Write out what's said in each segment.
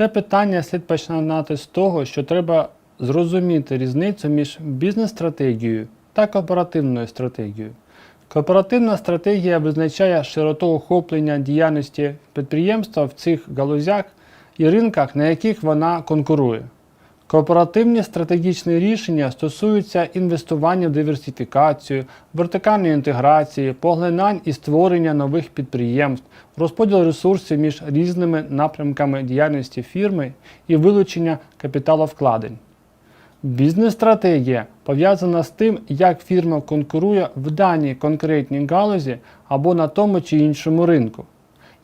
Це питання слід починати з того, що треба зрозуміти різницю між бізнес-стратегією та кооперативною стратегією. Кооперативна стратегія визначає широту охоплення діяльності підприємства в цих галузях і ринках, на яких вона конкурує. Корпоративні стратегічні рішення стосуються інвестування в диверсифікацію, вертикальної інтеграції, поглинань і створення нових підприємств, розподіл ресурсів між різними напрямками діяльності фірми і вилучення капіталовкладень. Бізнес-стратегія пов'язана з тим, як фірма конкурує в даній конкретній галузі або на тому чи іншому ринку.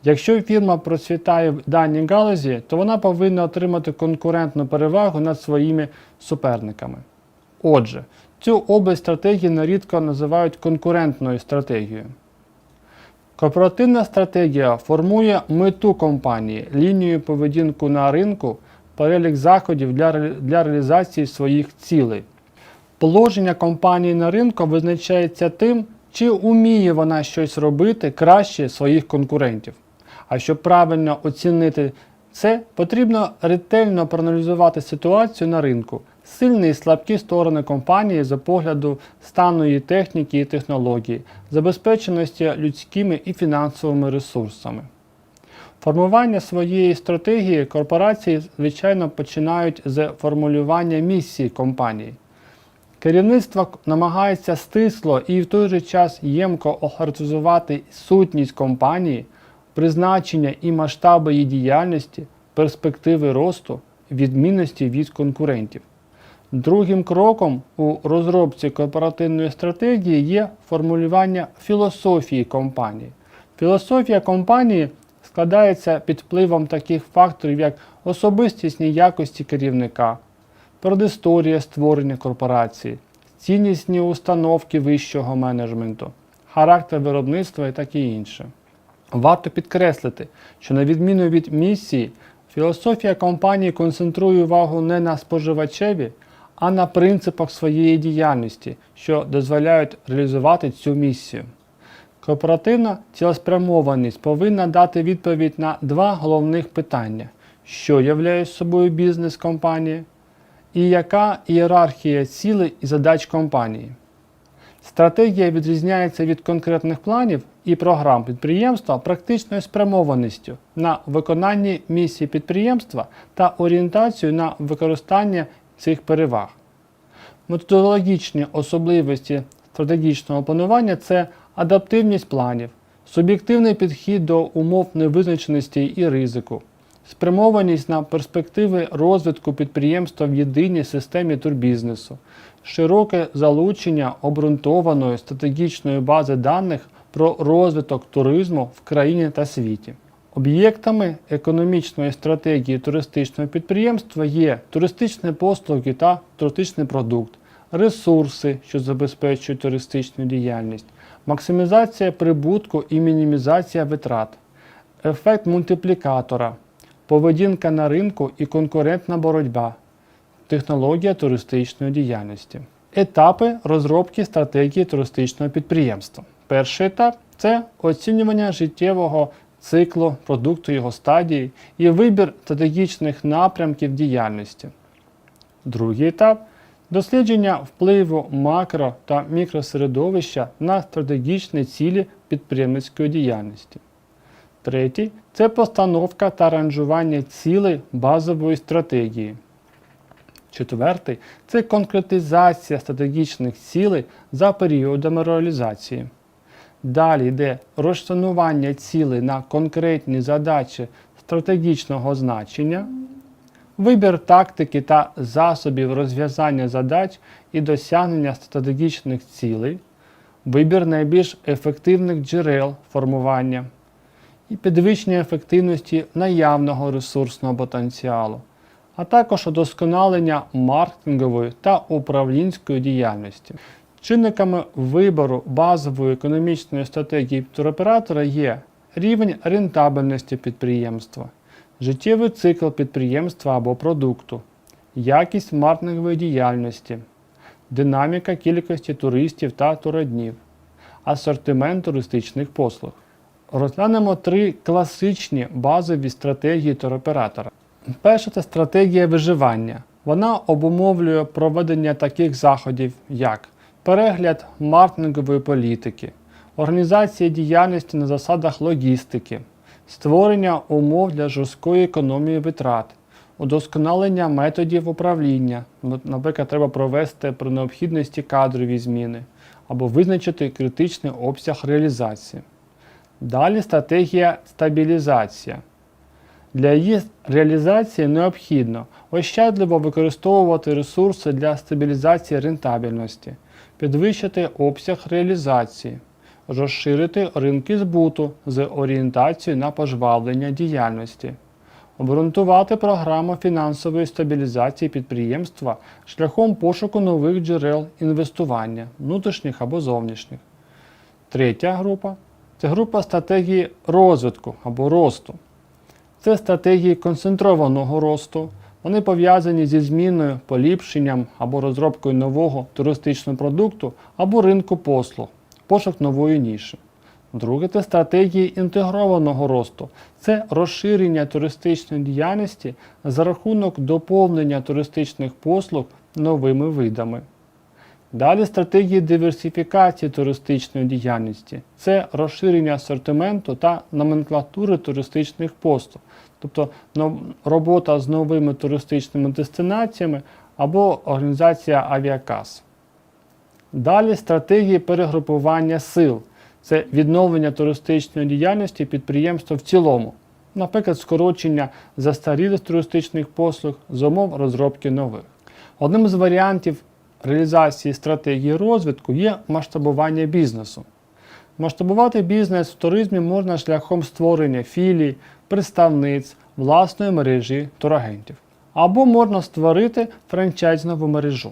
Якщо фірма процвітає в даній галузі, то вона повинна отримати конкурентну перевагу над своїми суперниками. Отже, цю область стратегії нерідко називають конкурентною стратегією. Корпоративна стратегія формує мету компанії, лінію поведінку на ринку, перелік заходів для, для реалізації своїх цілей. Положення компанії на ринку визначається тим, чи вміє вона щось робити краще своїх конкурентів. А щоб правильно оцінити це, потрібно ретельно проаналізувати ситуацію на ринку, сильні і слабкі сторони компанії за погляду стану її техніки і технології, забезпеченості людськими і фінансовими ресурсами. Формування своєї стратегії корпорації, звичайно, починають з формулювання місії компанії. Керівництво намагається стисло і в той же час ємко охарактеризувати сутність компанії, призначення і масштаби її діяльності, перспективи росту, відмінності від конкурентів. Другим кроком у розробці корпоративної стратегії є формулювання філософії компанії. Філософія компанії складається під впливом таких факторів, як особистісні якості керівника, предісторія створення корпорації, ціннісні установки вищого менеджменту, характер виробництва і таке інше. Варто підкреслити, що на відміну від місії, філософія компанії концентрує увагу не на споживачеві, а на принципах своєї діяльності, що дозволяють реалізувати цю місію. Корпоративна цілеспрямованість повинна дати відповідь на два головних питання: що являє собою бізнес компанії, і яка ієрархія цілей і задач компанії. Стратегія відрізняється від конкретних планів і програм підприємства практичною спрямованістю на виконання місії підприємства та орієнтацію на використання цих переваг. Методологічні особливості стратегічного планування це адаптивність планів, суб'єктивний підхід до умов невизначеності і ризику, спрямованість на перспективи розвитку підприємства в єдиній системі турбізнесу, широке залучення обґрунтованої стратегічної бази даних про розвиток туризму в країні та світі. Об'єктами економічної стратегії туристичного підприємства є туристичні послуги та туристичний продукт, ресурси, що забезпечують туристичну діяльність, максимізація прибутку і мінімізація витрат, ефект мультиплікатора, поведінка на ринку і конкурентна боротьба, технологія туристичної діяльності. Етапи розробки стратегії туристичного підприємства. Перший етап це оцінювання життєвого циклу продукту його стадії і вибір стратегічних напрямків діяльності. Другий етап дослідження впливу макро та мікросередовища на стратегічні цілі підприємницької діяльності. Третій це постановка та ранжування цілей базової стратегії. Четвертий це конкретизація стратегічних цілей за періодами реалізації. Далі йде розшанування цілей на конкретні задачі стратегічного значення, вибір тактики та засобів розв'язання задач і досягнення стратегічних цілей, вибір найбільш ефективних джерел формування, і підвищення ефективності наявного ресурсного потенціалу, а також удосконалення маркетингової та управлінської діяльності. Чинниками вибору базової економічної стратегії туроператора є рівень рентабельності підприємства, життєвий цикл підприємства або продукту, якість маркетингової діяльності, динаміка кількості туристів та туроднів, асортимент туристичних послуг. Розглянемо три класичні базові стратегії туроператора. Перша це стратегія виживання. Вона обумовлює проведення таких заходів, як перегляд маркетингової політики, організація діяльності на засадах логістики, створення умов для жорсткої економії витрат, удосконалення методів управління. Ну, Наприклад, треба провести при необхідності кадрові зміни або визначити критичний обсяг реалізації. Далі стратегія стабілізація. Для її реалізації необхідно ощадливо використовувати ресурси для стабілізації рентабельності, підвищити обсяг реалізації, розширити ринки збуту з орієнтацією на пожвавлення діяльності, обґрунтувати програму фінансової стабілізації підприємства шляхом пошуку нових джерел інвестування, внутрішніх або зовнішніх. Третя група це група стратегії розвитку або росту. Це стратегії концентрованого росту. Вони пов'язані зі зміною, поліпшенням або розробкою нового туристичного продукту або ринку послуг, пошук нової ніші. Друге це стратегії інтегрованого росту. Це розширення туристичної діяльності за рахунок доповнення туристичних послуг новими видами. Далі стратегії диверсифікації туристичної діяльності це розширення асортименту та номенклатури туристичних послуг, тобто робота з новими туристичними дестинаціями або організація авіакас. Далі стратегії перегрупування сил це відновлення туристичної діяльності підприємства в цілому, наприклад, скорочення застарілих туристичних послуг з умов розробки нових. Одним з варіантів реалізації стратегії розвитку є масштабування бізнесу. Масштабувати бізнес в туризмі можна шляхом створення філій, представниць, власної мережі турагентів. Або можна створити франчайзингову мережу.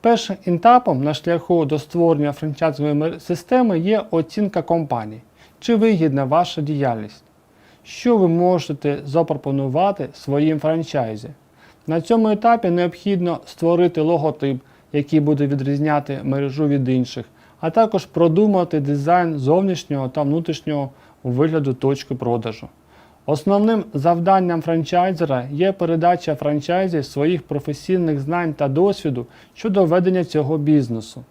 Першим етапом на шляху до створення франчайзової системи є оцінка компаній, чи вигідна ваша діяльність, що ви можете запропонувати своїм франчайзі. На цьому етапі необхідно створити логотип, який буде відрізняти мережу від інших, а також продумати дизайн зовнішнього та внутрішнього вигляду точки продажу. Основним завданням франчайзера є передача франчайзі своїх професійних знань та досвіду щодо ведення цього бізнесу.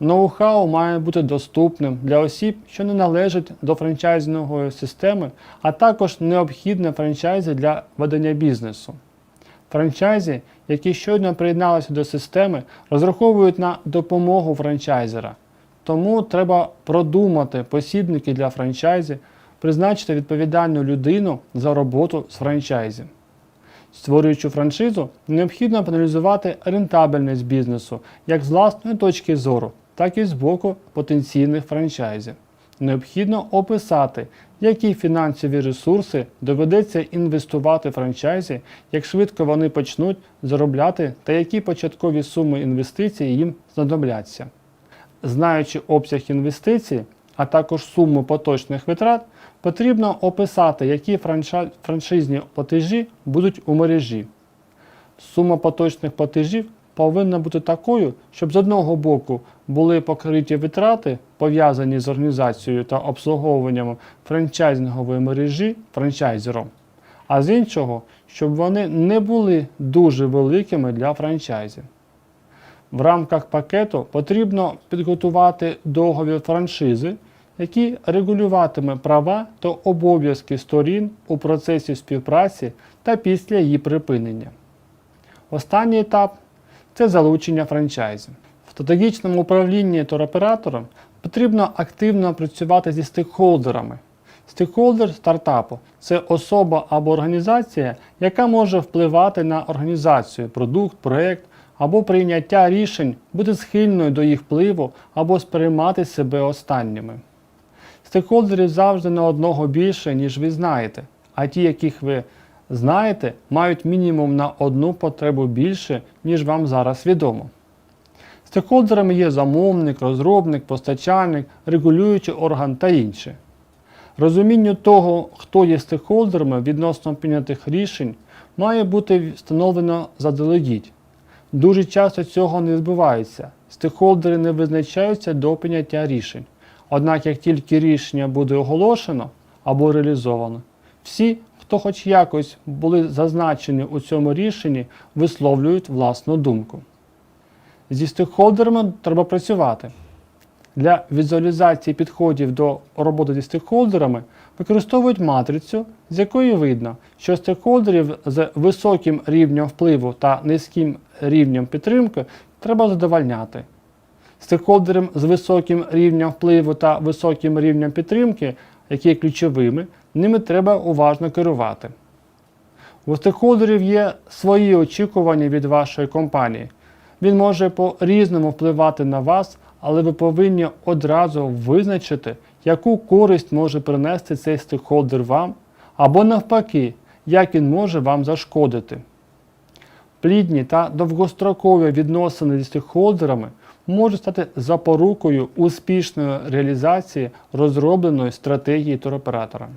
Ноу-хау має бути доступним для осіб, що не належать до франчайзингової системи, а також необхідне франчайзі для ведення бізнесу. Франчайзі, які щойно приєдналися до системи, розраховують на допомогу франчайзера. Тому треба продумати посібники для франчайзі, призначити відповідальну людину за роботу з франчайзі. Створюючи франшизу, необхідно проаналізувати рентабельність бізнесу як з власної точки зору, так і з боку потенційних франчайзів. Необхідно описати, які фінансові ресурси доведеться інвестувати франчайзі, як швидко вони почнуть заробляти та які початкові суми інвестицій їм знадобляться. Знаючи обсяг інвестицій, а також суму поточних витрат, потрібно описати, які франшизні платежі будуть у мережі. Сума поточних платежів повинна бути такою, щоб з одного боку були покриті витрати, пов'язані з організацією та обслуговуванням франчайзингової мережі франчайзером, а з іншого, щоб вони не були дуже великими для франчайзів. В рамках пакету потрібно підготувати договір франшизи, який регулюватиме права та обов'язки сторін у процесі співпраці та після її припинення. Останній етап це залучення франчайзів. В стратегічному управлінні туроператором потрібно активно працювати зі стейкхолдерами. Стейкхолдер стартапу це особа або організація, яка може впливати на організацію, продукт, проект або прийняття рішень, бути схильною до їх впливу або сприймати себе останніми. Стейкхолдерів завжди на одного більше, ніж ви знаєте, а ті, яких ви знаєте, мають мінімум на одну потребу більше, ніж вам зараз відомо. Стейкхолдерами є замовник, розробник, постачальник, регулюючий орган та інші. Розумінню того, хто є стейкхолдерами відносно прийнятих рішень, має бути встановлено заздалегідь. Дуже часто цього не відбувається. Стейкхолдери не визначаються до прийняття рішень. Однак, як тільки рішення буде оголошено або реалізовано, всі, хто хоч якось були зазначені у цьому рішенні, висловлюють власну думку. Зі стейкхолдерами треба працювати. Для візуалізації підходів до роботи зі стейкхолдерами використовують матрицю, з якої видно, що стейкхолдерів з високим рівнем впливу та низьким рівнем підтримки треба задовольняти. Стейкхолдерам з високим рівнем впливу та високим рівнем підтримки, які є ключовими, ними треба уважно керувати. У стейкхолдерів є свої очікування від вашої компанії. Він може по-різному впливати на вас, але ви повинні одразу визначити, яку користь може принести цей стейкхолдер вам, або навпаки, як він може вам зашкодити. Плідні та довгострокові відносини зі стейкхолдерами можуть стати запорукою успішної реалізації розробленої стратегії туроператора.